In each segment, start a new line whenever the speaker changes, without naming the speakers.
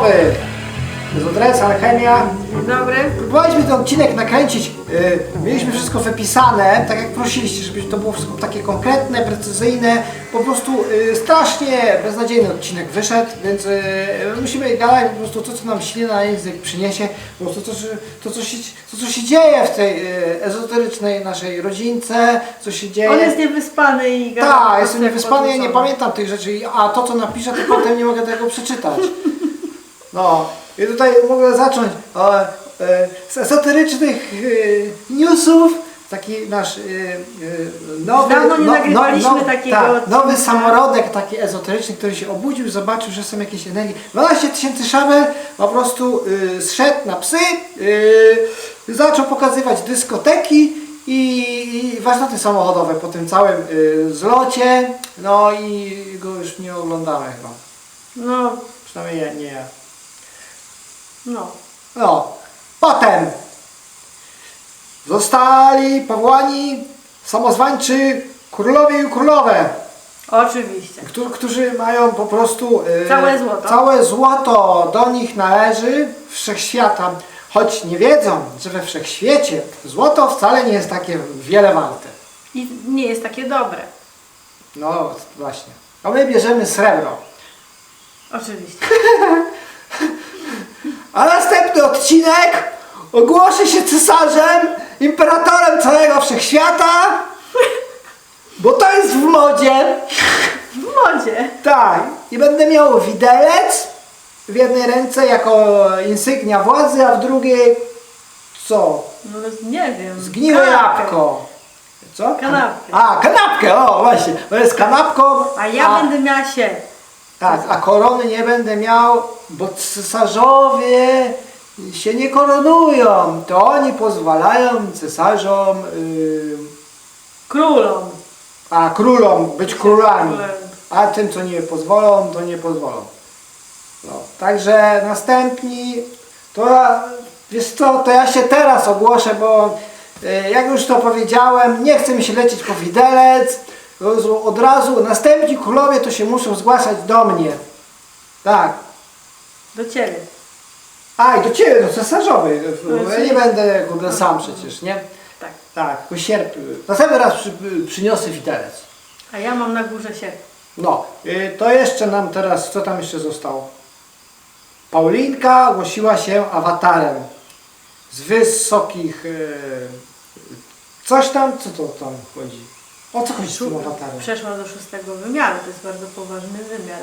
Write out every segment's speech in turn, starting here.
nowy. Zodres, alchemia.
Dzień dobry.
Próbowaliśmy ten odcinek nakręcić. Yy, mieliśmy wszystko wypisane, tak jak prosiliście, żeby to było wszystko takie konkretne, precyzyjne. Po prostu yy, strasznie beznadziejny odcinek wyszedł, więc yy, musimy gadać po prostu to, co nam ślina na język przyniesie. Po prostu to, co- to, co, się, to, co się dzieje w tej yy, ezoterycznej naszej rodzince, co się dzieje.
On jest niewyspany i gada
Tak, jestem niewyspany, ja nie pamiętam tych rzeczy, a to co napiszę, to potem nie mogę tego przeczytać. No, i tutaj mogę zacząć e, e, z esoterycznych e, newsów. Taki nasz e, e, nowy,
Dawno nie nagrywaliśmy takiego
tak,
odcinka.
nowy samorodek taki ezoteryczny, który się obudził, zobaczył, że są jakieś energii. 12 tysięcy szabel po prostu e, zszedł na psy, e, zaczął pokazywać dyskoteki i, i warsztaty samochodowe po tym całym e, zlocie. No i go już nie oglądamy chyba.
No,
Przynajmniej ja, nie ja.
No.
No, potem zostali powołani samozwańczy królowie i królowe,
Oczywiście.
którzy, którzy mają po prostu e,
Całe złoto.
całe złoto do nich należy wszechświata, choć nie wiedzą, że we wszechświecie złoto wcale nie jest takie wiele warte.
I nie jest takie dobre.
No właśnie. A my bierzemy srebro.
Oczywiście.
A następny odcinek ogłoszę się cesarzem, imperatorem całego wszechświata, bo to jest w modzie.
W modzie.
Tak, i będę miał widelec w jednej ręce jako insygnia władzy, a w drugiej co?
No nie wiem.
Zgniłe
Kanapkę.
jabłko. Co?
Kanapkę.
A, kanapkę, o właśnie. To jest kanapką.
A ja będę miała się.
Tak, a korony nie będę miał, bo cesarzowie się nie koronują. To oni pozwalają cesarzom, yy,
Królom.
a królom być królami. A tym, co nie pozwolą, to nie pozwolą. No, także następni, to ja, wiesz co, to ja się teraz ogłoszę, bo yy, jak już to powiedziałem, nie chcę mi się lecieć po widelec. Od razu- następni królowie to się muszą zgłaszać do mnie. Tak.
Do ciebie.
A, i do ciebie, do cesarzowej.
No,
Ja
czyli-
nie będę kurde sam przecież, nie?
Tak.
Tak, po sierpniu. Następny raz przy, przyniosę widelec.
A ja mam na górze się.
No, y, to jeszcze nam teraz, co tam jeszcze zostało? Paulinka ogłosiła się awatarem. Z wysokich... y, Coś tam, co to tam chodzi? O co chodzi z tym awatarem?
Przeszła do szóstego wymiaru. To jest bardzo poważny wymiar.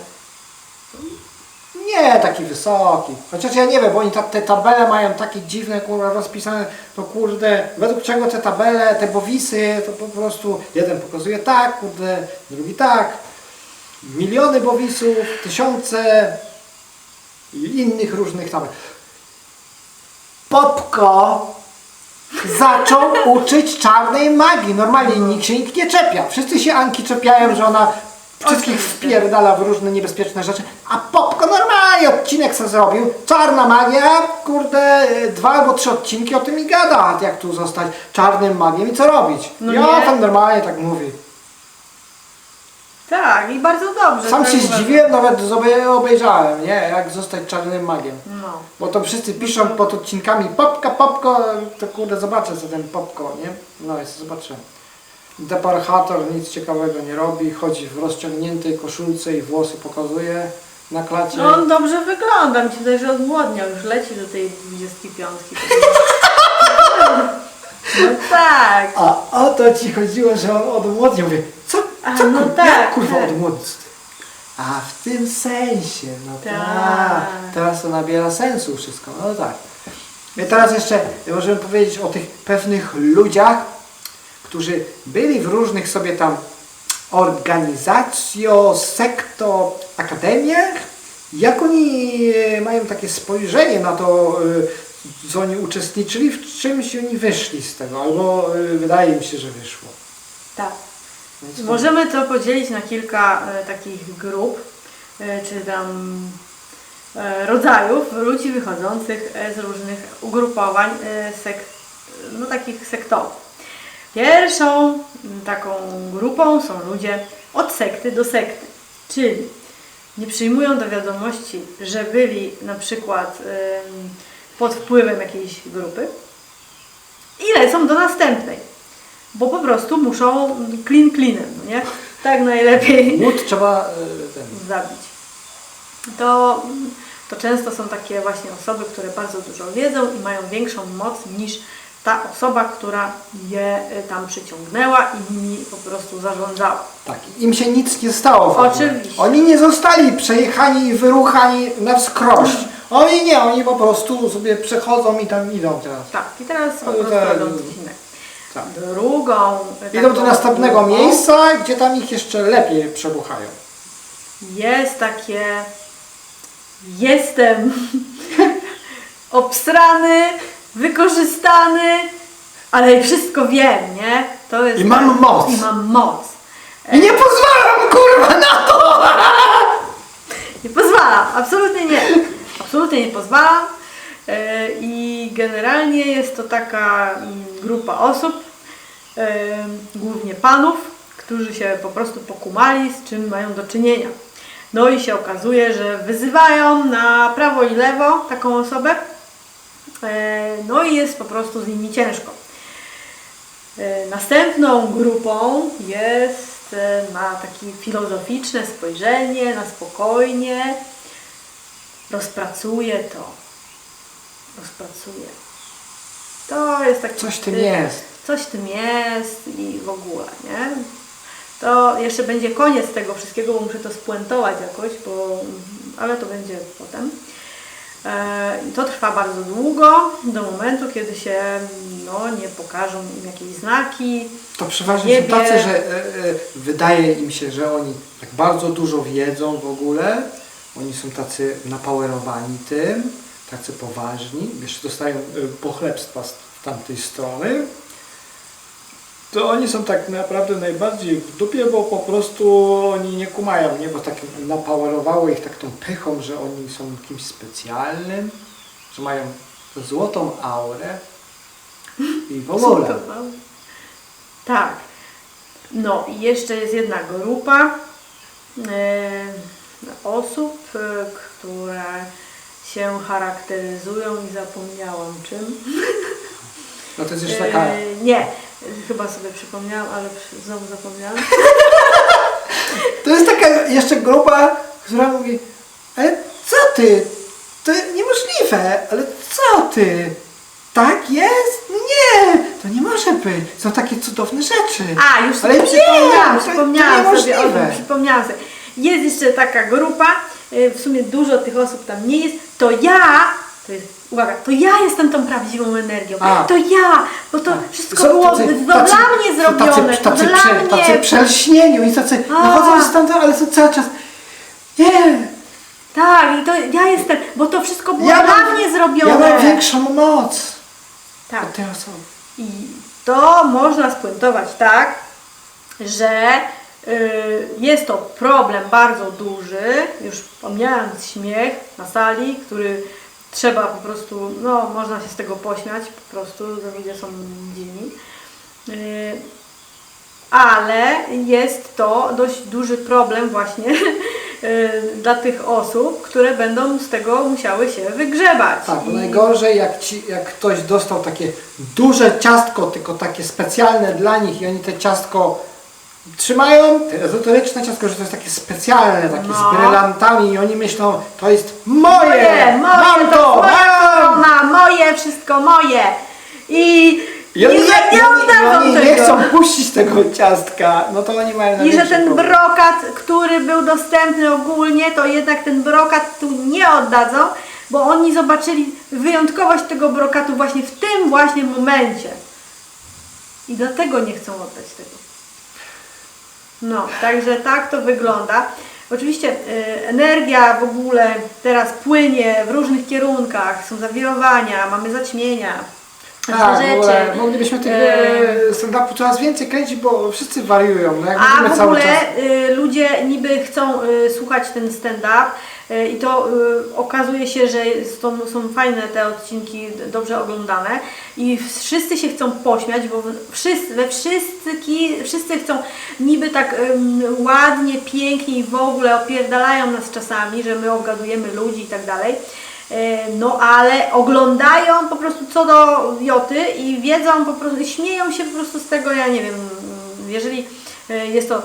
Nie, taki wysoki. Chociaż ja nie wiem, bo oni ta, te tabele mają takie dziwne, kurwa, rozpisane, to kurde, według czego te tabele, te bowisy, to po prostu jeden pokazuje tak, kurde, drugi tak. Miliony bowisów, tysiące i innych różnych tabel. Popko zaczął uczyć czarnej magii. Normalnie nikt się nikt nie czepia. Wszyscy się Anki czepiają, że ona wszystkich wpierdala w różne niebezpieczne rzeczy. A Popko normalnie odcinek sobie zrobił. Czarna magia, kurde, dwa albo trzy odcinki o tym i gada, jak tu zostać czarnym magiem i co robić.
No
ja
nie.
tam normalnie tak mówi.
Tak, i bardzo dobrze.
Sam
to
się zdziwiłem, nawet sobie obejrzałem, nie? Jak zostać czarnym magiem.
No.
Bo to wszyscy piszą pod odcinkami popka, popko, to kurde zobaczę co ten popko, nie? No jest, zobaczę. Deparchator nic ciekawego nie robi, chodzi w rozciągniętej koszulce i włosy pokazuje na klacie.
No on dobrze wygląda, mi się wydaje, że odmłodniał, już leci do tej 25. No tak.
A o to ci chodziło, że on odmłodniał. Mówię,
A,
co
no tak,
jak kurwa
tak.
odmłodnić? A w tym sensie, no tak.
Tak.
Teraz to nabiera sensu wszystko, no tak. I teraz jeszcze możemy powiedzieć o tych pewnych ludziach, którzy byli w różnych sobie tam organizacjo, sekto, akademiach. Jak oni e, mają takie spojrzenie na to, e, co oni uczestniczyli, w czymś oni wyszli z tego, albo e, wydaje mi się, że wyszło.
Tak. Możemy to podzielić na kilka e, takich grup, e, czy tam e, rodzajów ludzi wychodzących e, z różnych ugrupowań, e, sek, no takich sektorów. Pierwszą m, taką grupą są ludzie od sekty do sekty, czyli nie przyjmują do wiadomości, że byli na przykład pod wpływem jakiejś grupy i lecą do następnej, bo po prostu muszą clean cleanem, no nie? Tak najlepiej
Łód trzeba y, ten,
zabić. To, to często są takie właśnie osoby, które bardzo dużo wiedzą i mają większą moc niż ta osoba, która je y, tam przyciągnęła i nimi po prostu zarządzała.
Tak, im się nic nie stało. w ogóle.
Oczywiście.
Oni nie zostali przejechani i wyruchani na wskroś. Oni nie, oni po prostu sobie przechodzą i tam idą teraz.
Tak, i teraz po prostu robią coś innego.
Tak.
Drugą
Idą do
taką
następnego
grupą
miejsca, gdzie tam ich jeszcze lepiej przebuchają.
Jest takie jestem obstrany, wykorzystany, ale wszystko wiem, nie? To jest
I mam
tak.
moc.
I mam moc.
I nie pozwalam kurwa na to!
Nie pozwalam, absolutnie nie. Absolutnie nie pozwalam. E, I generalnie jest to taka mm, grupa osób, głównie panów, którzy się po prostu pokumali, z czym mają do czynienia. No i się okazuje, że wyzywają na prawo i lewo taką osobę. E, No i jest po prostu z nimi ciężko. E, Następną grupą jest e, na takie filozoficzne spojrzenie, na spokojnie. Rozpracuje to. Rozpracuje. To jest taki.
Coś tym jest.
Coś w tym jest i w ogóle, nie? To jeszcze będzie koniec tego wszystkiego, bo muszę to spuentować jakoś, bo, ale to będzie potem. E, i To trwa bardzo długo, do momentu, kiedy się no, nie pokażą im jakieś znaki.
To przeważnie
Nie
są tacy, że e, e, wydaje im się, że oni tak bardzo dużo wiedzą w ogóle. Oni są tacy napowerowani tym, tacy poważni. Jeszcze dostają e, pochlebstwa z tamtej strony. To oni są tak naprawdę najbardziej w dupie, bo po prostu oni nie kumają, nie? Bo tak napowerowało ich tak tą pychą, że oni są kimś specjalnym, że mają złotą aurę i w ogóle.
Tak. No i jeszcze jest jedna grupa e, osób, e, które się charakteryzują i zapomniałam czym.
No to jest jeszcze taka...
E, nie, chyba sobie przypomniałam, ale znowu zapomniałam.
To jest taka jeszcze grupa, która mówi, ale co ty? To niemożliwe, ale co ty? Tak jest? No nie, to nie może być. Są takie cudowne rzeczy.
A, już
Ale
sobie
nie,
przypomniałam,
to- to
przypomniałam sobie o tym, przypomniałam sobie. Jest jeszcze taka grupa, y, w sumie dużo tych osób tam nie jest, to ja, to jest, uwaga, to ja jestem tą prawdziwą energią,
A.
to ja, bo to wszystko
Są
było
tacy-
to
tacy-
dla mnie zrobione,
tacy, tacy,
dla
prze,
mnie.
tacy przelśnieni, tacy
A.
wychodzą stąd, ale są cały czas, nie,
Tak, i to ja jestem, bo to wszystko było
ja
dla
mam,
mnie zrobione.
ja mam większą moc
tak.
od tej osoby.
I to można spuentować tak, że y, jest to problem bardzo duży, już pomijając śmiech na sali, który trzeba po prostu, no można się z tego pośmiać, po prostu że ludzie są dziwni. Y, ale jest to dość duży problem właśnie y, dla tych osób, które będą z tego musiały się wygrzebać.
Tak, bo najgorzej jak, ci, jak ktoś dostał takie duże ciastko, tylko takie specjalne dla nich i oni te ciastko trzymają, te ezoteryczne ciastko, że to jest takie specjalne, takie
No.
z brylantami i oni myślą, to jest moje,
Moje,
mam
to
to,
moja
mam!
korona, moje, wszystko moje. I,
I oni,
że nie
i oni, i
oddadzą
oni nie
tego.
chcą puścić tego ciastka, no to oni mają
I że ten
problem.
brokat, który był dostępny ogólnie, to jednak ten brokat tu nie oddadzą, bo oni zobaczyli wyjątkowość tego brokatu właśnie w tym właśnie momencie. I dlatego nie chcą oddać tego. No, także tak to wygląda. Oczywiście y, energia w ogóle teraz płynie w różnych kierunkach, są zawirowania, mamy zaćmienia,
Tak,
różne
w ogóle
rzeczy.
moglibyśmy tych
E,
e, stand-upu coraz więcej kręcić, bo wszyscy wariują, no jak
A w
cały
ogóle
czas.
y, ludzie niby chcą y, słuchać ten stand-up, I to y, okazuje się, że są, fajne te odcinki, dobrze oglądane i wszyscy się chcą pośmiać, bo wszyscy, we wszystki, wszyscy chcą niby tak ładnie, pięknie i w ogóle opierdalają nas czasami, że my obgadujemy ludzi i tak dalej. E, No ale oglądają po prostu co do joty i wiedzą po prostu, śmieją się po prostu z tego, ja nie wiem, jeżeli jest to,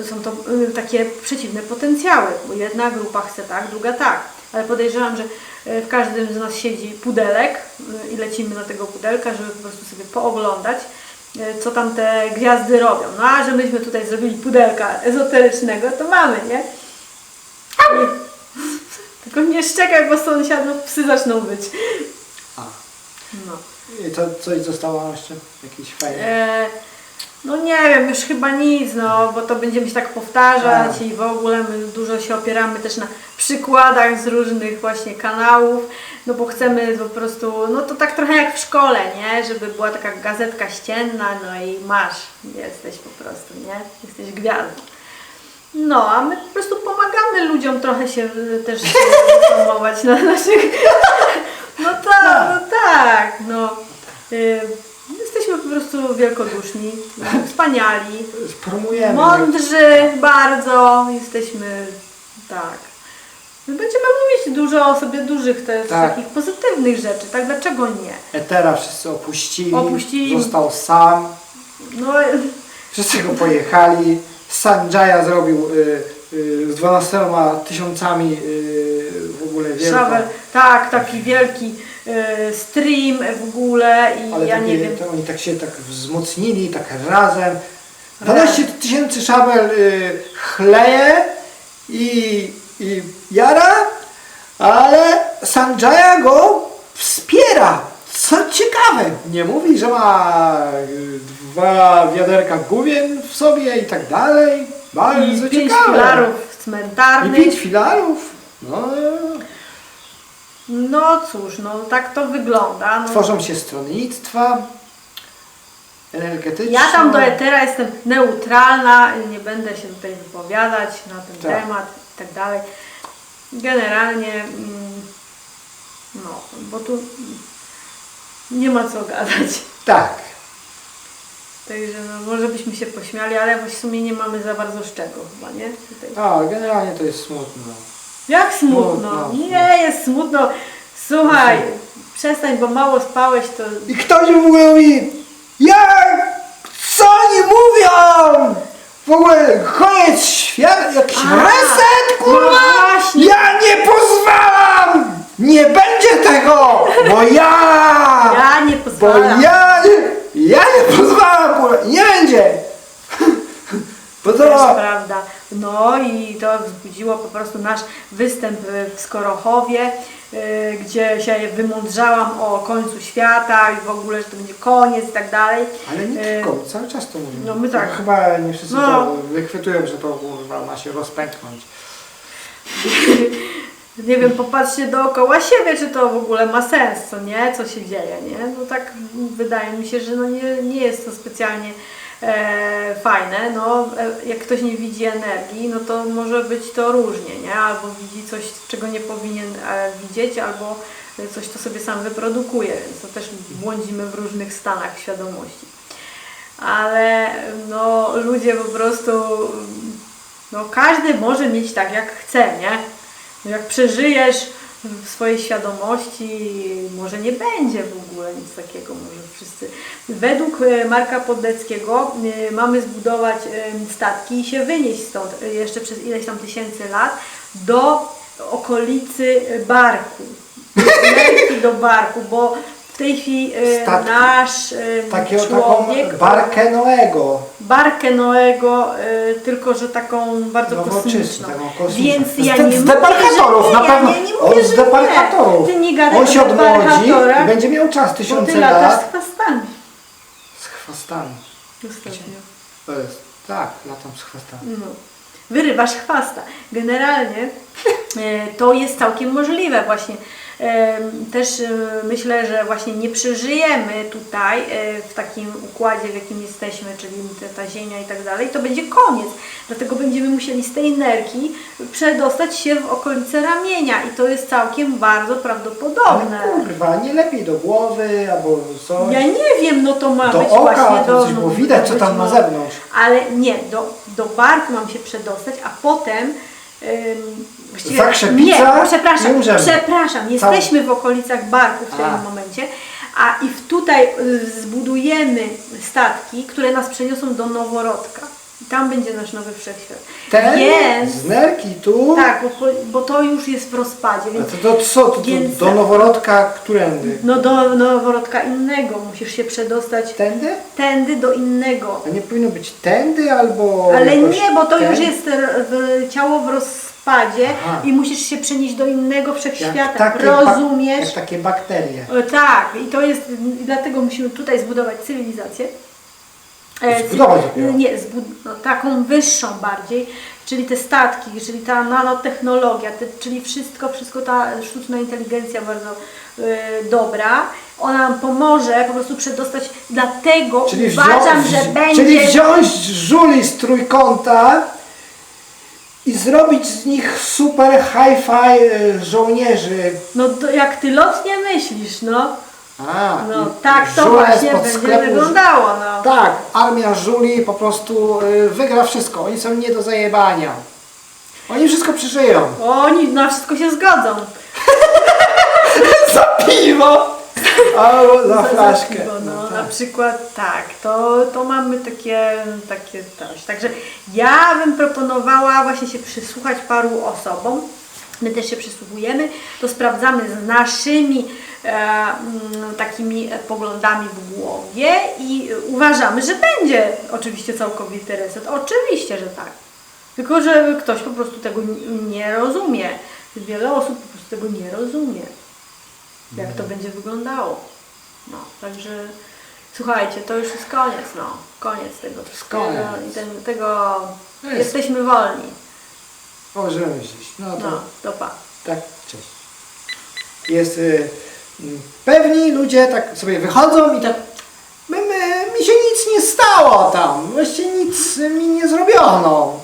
e, są to e, takie przeciwne potencjały, bo jedna grupa chce tak, druga tak, ale podejrzewam, że e, w każdym z nas siedzi pudelek e, i lecimy na tego pudelka, żeby po prostu sobie pooglądać, e, co tam te gwiazdy robią. No a że myśmy tutaj zrobili pudelka ezoterycznego, to mamy, nie? Tylko nie szczekaj, bo sąsiadów psy zaczną być.
A.
No.
I co, coś zostało jeszcze? Jakiś fajny.
E, no nie wiem, już chyba nic, no bo to będziemy się tak powtarzać
Tak.
i w ogóle my dużo się opieramy też na przykładach z różnych właśnie kanałów, no bo chcemy po prostu, no to tak trochę jak w szkole, nie? Żeby była taka gazetka ścienna, no i masz, jesteś po prostu, nie? Jesteś gwiazdą. No, a my po prostu pomagamy ludziom trochę się y, też informować na naszych... No tak, no tak, no. Y, Jesteśmy po prostu wielkoduszni, wspaniali,
Promujemy.
mądrzy bardzo, jesteśmy, tak. My będziemy mówić dużo o sobie dużych, też
Tak.
takich pozytywnych rzeczy, tak? Dlaczego nie?
Etera wszyscy opuścili.
Opuścili.
Został sam.
No,
Wszyscy go pojechali. Sanjaya zrobił y, y, z 12 tysiącami y, w ogóle wielką.
Tak, taki wielki stream w ogóle i
Ale
ja
takie,
nie wiem.
to oni tak się tak wzmocnili, tak razem. 12 tysięcy szabel y, chleje i, i jara, ale Sanjaya go wspiera. Co ciekawe, nie mówi, że ma y, dwa wiaderka główien w sobie i tak dalej. Bardzo
I pięć
ciekawe.
filarów
I
cmentarnych.
pięć filarów. No,
No cóż, no tak to wygląda. No.
tworzą się stronnictwa energetyczne.
Ja tam do Etera jestem neutralna, nie będę się tutaj wypowiadać na ten
Tak.
temat i tak dalej. Generalnie, mm, no, bo tu nie ma co gadać.
Tak.
Także no, może byśmy się pośmiali, ale w sumie nie mamy za bardzo z czego chyba, nie? Tutaj.
A, generalnie to jest smutno.
Jak smutno!
Smutno.
Nie jest smutno! Słuchaj, przestań, bo mało spałeś, to
I ktoś mówi, jak, co oni mówią? W ogóle koniec świata, jakiś
A,
reset, kurwa!
no właśnie.
ja nie pozwalam! Nie będzie tego, bo ja,
ja nie
bo
pozwalam.
ja nie, ja nie pozwalam, kurwa, nie będzie.
Też
to,
prawda. No i to wzbudziło po prostu nasz występ w Skorochowie, y, gdzie się wymądrzałam o końcu świata i w ogóle, że to będzie koniec i tak dalej.
ale nie
Y,
tylko, cały czas to mówimy.
no my tak.
Chyba nie wszyscy
No.
to wychwytują, że to kurwa ma się rozpęknąć.
Nie wiem, popatrzcie dookoła siebie, czy to w ogóle ma sens, co nie? Co się dzieje, nie? No tak wydaje mi się, że no nie, nie jest to specjalnie e, fajne. No, e, jak ktoś nie widzi energii, no to może być to różnie, nie? Albo widzi coś, czego nie powinien e, widzieć, albo coś, co sobie sam wyprodukuje, więc to też błądzimy w różnych stanach świadomości. Ale no, ludzie po prostu, no każdy może mieć tak jak chce, nie? No jak przeżyjesz w swojej świadomości, może nie będzie w ogóle nic takiego, może wszyscy. Według e, Marka Podleckiego e, mamy zbudować statki i się wynieść stąd e, jeszcze przez ileś tam tysięcy lat do okolicy Barku. Do Barku, bo tej chwili e,
Statki.
nasz e,
Takiego
człowiek...
taką barkę Noego.
Barkę Noego, y, tylko że taką bardzo
Nowoczesną,
kosmiczną.
taką kosmiczną.
Więc
Z
ja
de-
nie
z
mówię, że
na
nie,
pewno.
Ja nie
On
mówię,
z
że
debarkatorów.
Nie. Ty nie gadaj
On
o
się odmłodzi
debarkatorach,
i będzie miał czas
bo
tysiące
ty latasz
lat.
z chwastami.
Z chwastami.
Ostatnio.
To jest, tak, latam z chwastami.
No. Wyrywasz chwasta. Generalnie E, To jest całkiem możliwe właśnie. E, Też e, myślę, że właśnie nie przeżyjemy tutaj e, w takim układzie, w jakim jesteśmy, czyli ta ziemia i tak dalej, to będzie koniec. Dlatego będziemy musieli z tej energii przedostać się w okolice ramienia i to jest całkiem bardzo prawdopodobne.
Ale kurwa, nie lepiej do głowy albo coś.
Ja nie wiem, no to ma
do
być
oka,
właśnie do...
coś
no,
widać, co tam na
no,
zewnątrz.
Ale nie, do, do barku mam się przedostać, a potem... Właściwie- nie, przepraszam,
Nie
przepraszam, jesteśmy w okolicach barku w tym momencie, a i tutaj y, zbudujemy statki, które nas przeniosą do Noworodka. Tam będzie nasz nowy wszechświat.
Ten
Więc,
z nerki tu.
tak, bo, bo to już jest w rozpadzie,
A
więc
to, to co? To,
Więc-
do noworodka którędy?
no do Noworodka innego musisz się przedostać
Tędy?
tędy do innego.
A nie powinno być tędy albo.
Ale nie, bo to już
ten?
jest r- w, ciało w rozpadzie
Aha.
i musisz się przenieść do innego wszechświata.
jak takie,
Rozumiesz?
jak takie bakterie.
E, Tak, i to jest, i dlatego musimy tutaj zbudować cywilizację. E,
Zbudować dopiero.
Nie, zbud- no, taką wyższą bardziej, czyli te statki, czyli ta nanotechnologia, te, czyli wszystko, wszystko ta sztuczna inteligencja bardzo e, dobra. Ona nam pomoże po prostu przedostać, dlatego
Czyli,
uważam, że będzie...
czyli wziąć żuli z trójkąta i zrobić z nich super hi-fi y, żołnierzy.
No to jak ty lotnie myślisz, no.
A,
No
i
tak to
żule
właśnie
spod
będzie
sklepu.
wyglądało, no.
Tak, armia żuli po prostu y, wygra wszystko. Oni są nie do zajebania. Oni wszystko przeżyją.
Oni na wszystko się zgodzą.
za piwo! Albo za flaszkę.
piwo, no,
No
Na
tak.
przykład tak, to, to mamy takie, takie coś. Także ja bym proponowała właśnie się przysłuchać paru osobom. My też się przysłuchujemy, to sprawdzamy z naszymi takimi poglądami w głowie i uważamy, że będzie oczywiście całkowity reset. Oczywiście, że tak. Tylko, że ktoś po prostu tego nie rozumie. Wiele osób po prostu tego nie rozumie jak to będzie wyglądało. No, także słuchajcie, to już jest koniec, no. Koniec tego
koniec.
Tego
To jest-
jesteśmy wolni.
Możemy żyć. No to
No, to pa.
tak, cześć. Jest y, mm, pewni ludzie tak sobie wychodzą i tak my, my, mi się nic nie stało tam. Właściwie nic mi nie zrobiono.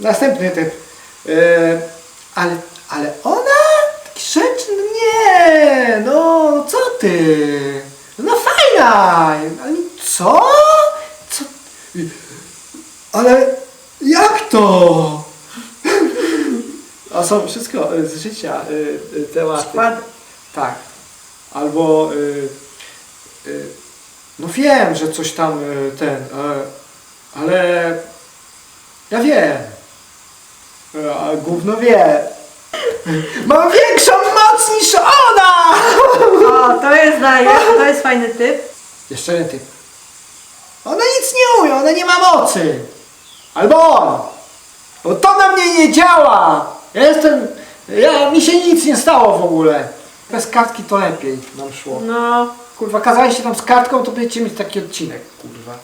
Następny typ. Y, ale, ale ona? Takie rzeczy? No nie, no co ty? No fajna, ale co? Co? Ale jak to? A są wszystko z życia y, y, tematy. Tak. Albo y, y, no wiem, że coś tam y, ten, ale ja wiem. A gówno wie. Mam większą moc niż ona!
O, to jest to jest fajny typ.
Jeszcze jeden typ. Ona nic nie umie, ona nie ma mocy. Albo on. Bo to na mnie nie działa. Ja jestem, ja, mi się nic nie stało w ogóle. Bez kartki to lepiej nam szło.
No,
Kurwa, kazaliście nam z kartką, to będziecie mieć taki odcinek, kurwa.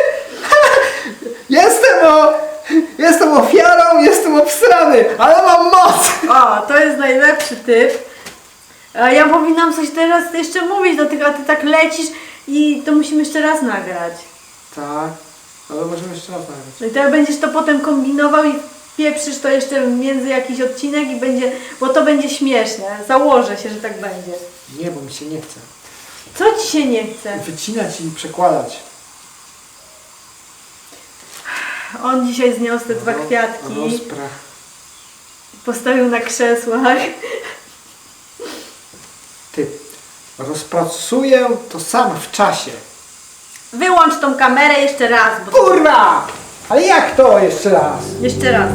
jestem o, jestem ofiarą, jestem obsrany, ale mam moc.
o, to jest najlepszy typ. A ja powinnam coś teraz jeszcze mówić do tego, a ty tak lecisz i to musimy jeszcze raz nagrać.
Tak, ale możemy jeszcze raz nagrać.
No i teraz będziesz to potem kombinował i pieprzysz to jeszcze między jakiś odcinek i będzie, bo to będzie śmieszne. Założę się, że tak będzie.
Nie, bo mi się nie chce.
Co ci się nie chce?
Wycinać i przekładać.
On dzisiaj zniósł te dwa
Ro-
kwiatki,
Rozprach.
postawił na krzesłach.
Ty, rozpracuję to sam w czasie.
Wyłącz tą kamerę jeszcze raz, bo
Kurwa! Ale jak to jeszcze raz?
jeszcze raz.